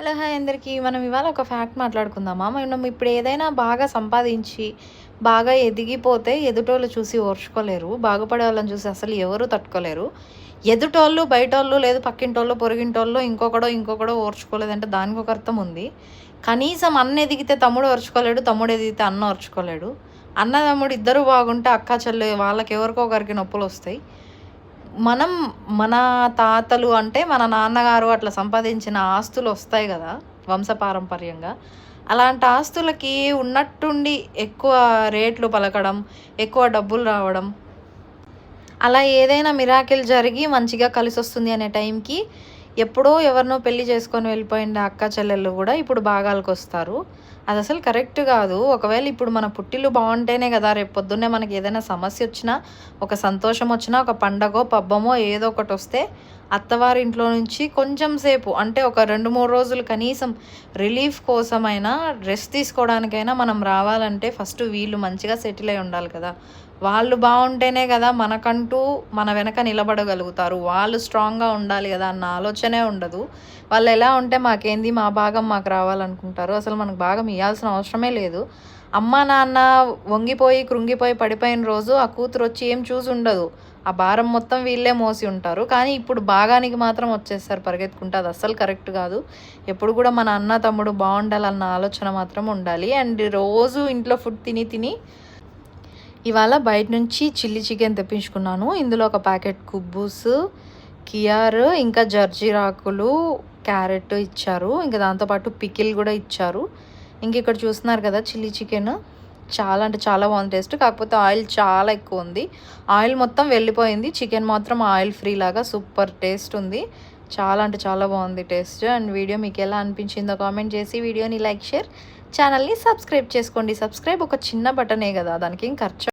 Hello hi అందరికీ. మనం ఇవాళ ఒక ఫ్యాక్ట్ మాట్లాడుకుందామా? మనం ఇప్పుడు ఏదైనా బాగా సంపాదించి బాగా ఎదిగిపోతే ఎదుటోళ్ళు చూసి ఓర్చుకోలేరు బాగుపడే వాళ్ళని చూసి అసలు ఎవరు తట్టుకోలేరు. ఎదుటోళ్ళు బయటోళ్ళు లేదు పక్కింటోళ్ళు పొరుగింటోళ్ళు ఇంకొకడో ఇంకొకడో ఓర్చుకోలేదంటే దానికి ఒక అర్థం ఉంది. కనీసం అన్న ఎదిగితే తమ్ముడు ఓర్చుకోలేడు తమ్ముడు ఎదిగితే అన్న ఓర్చుకోలేడు. అన్న తమ్ముడు ఇద్దరు బాగుంటే అక్క చెల్లి వాళ్ళకి ఎవరికో ఒకరికి నొప్పులు వస్తాయి. మనం మన తాతలు అంటే మన నాన్నగారు అట్లా సంపాదించిన ఆస్తులు వస్తాయి కదా వంశపారంపర్యంగా. అలాంటి ఆస్తులకి ఉన్నట్టుండి ఎక్కువ రేట్లు పలకడం ఎక్కువ డబ్బులు రావడం. అలా ఏదైనా మిరాకిల్ జరిగి మంచిగా కలిసి వస్తుంది అనే టైంకి ఎప్పుడో ఎవరినో పెళ్ళి చేసుకొని వెళ్ళిపోయిన అక్క చెల్లెళ్ళు కూడా ఇప్పుడు భాగాలకు వస్తారు. అది అసలు కరెక్ట్ కాదు. ఒకవేళ ఇప్పుడు మన పుట్టిల్లు బాగుంటేనే కదా రేపు పొద్దున్నే మనకి ఏదైనా సమస్య వచ్చినా ఒక సంతోషం వచ్చినా ఒక పండగో పబ్బమో ఏదో ఒకటి వస్తే అత్తవారి ఇంట్లో నుంచి కొంచెం సేపు అంటే ఒక రెండు మూడు రోజులు కనీసం రిలీఫ్ కోసమైనా రెస్ట్ తీసుకోవడానికైనా మనం రావాలంటే ఫస్ట్ వీళ్ళు మంచిగా సెటిల్ అయి ఉండాలి కదా. వాళ్ళు బాగుంటేనే కదా మనకంటూ మన వెనక నిలబడగలుగుతారు. వాళ్ళు స్ట్రాంగ్గా ఉండాలి కదా అన్న ఆలోచనే ఉండదు. వాళ్ళు ఎలా ఉంటే మాకేంది మా భాగం మాకు రావాలనుకుంటారు. అసలు మనకు భాగం ఇవ్వాల్సిన అవసరమే లేదు. అమ్మ నాన్న వంగిపోయి కృంగిపోయి పడిపోయిన రోజు ఆ కూతురు వచ్చి ఏం చూసి ఉండదు. ఆ భారం మొత్తం వీళ్ళే మోసి ఉంటారు. కానీ ఇప్పుడు భాగానికి మాత్రం వచ్చేస్తారు పరిగెత్తుకుంటే. అది అస్సలు కరెక్ట్ కాదు. ఎప్పుడు కూడా మన అన్న తమ్ముడు బాగుండాలన్న ఆలోచన మాత్రం ఉండాలి. అండ్ రోజు ఇంట్లో ఫుడ్ తిని తిని ఇవాళ బయట నుంచి చిల్లీ చికెన్ తెప్పించుకున్నాను. ఇందులో ఒక ప్యాకెట్ కుబ్బూస్ కియార్ ఇంకా జర్జీరాకులు క్యారెట్ ఇచ్చారు. ఇంకా దాంతోపాటు పికిల్ కూడా ఇచ్చారు. ఇంక ఇక్కడ చూస్తున్నారు కదా చిల్లీ చికెన్. చాలా అంటే చాలా బాగుంది టేస్ట్. కాకపోతే ఆయిల్ చాలా ఎక్కువ ఉంది. ఆయిల్ మొత్తం వెళ్ళిపోయింది. చికెన్ మాత్రం ఆయిల్ ఫ్రీ లాగా సూపర్ టేస్ట్ ఉంది. చాలా అంటే చాలా బాగుంది టేస్ట్. అండ్ వీడియో మీకు ఎలా అనిపించిందో కామెంట్ చేసి వీడియోని లైక్ షేర్ ఛానల్ని సబ్స్క్రైబ్ చేసుకోండి. సబ్స్క్రైబ్ ఒక చిన్న బటనే కదా. దానికి ఏం ఖర్చు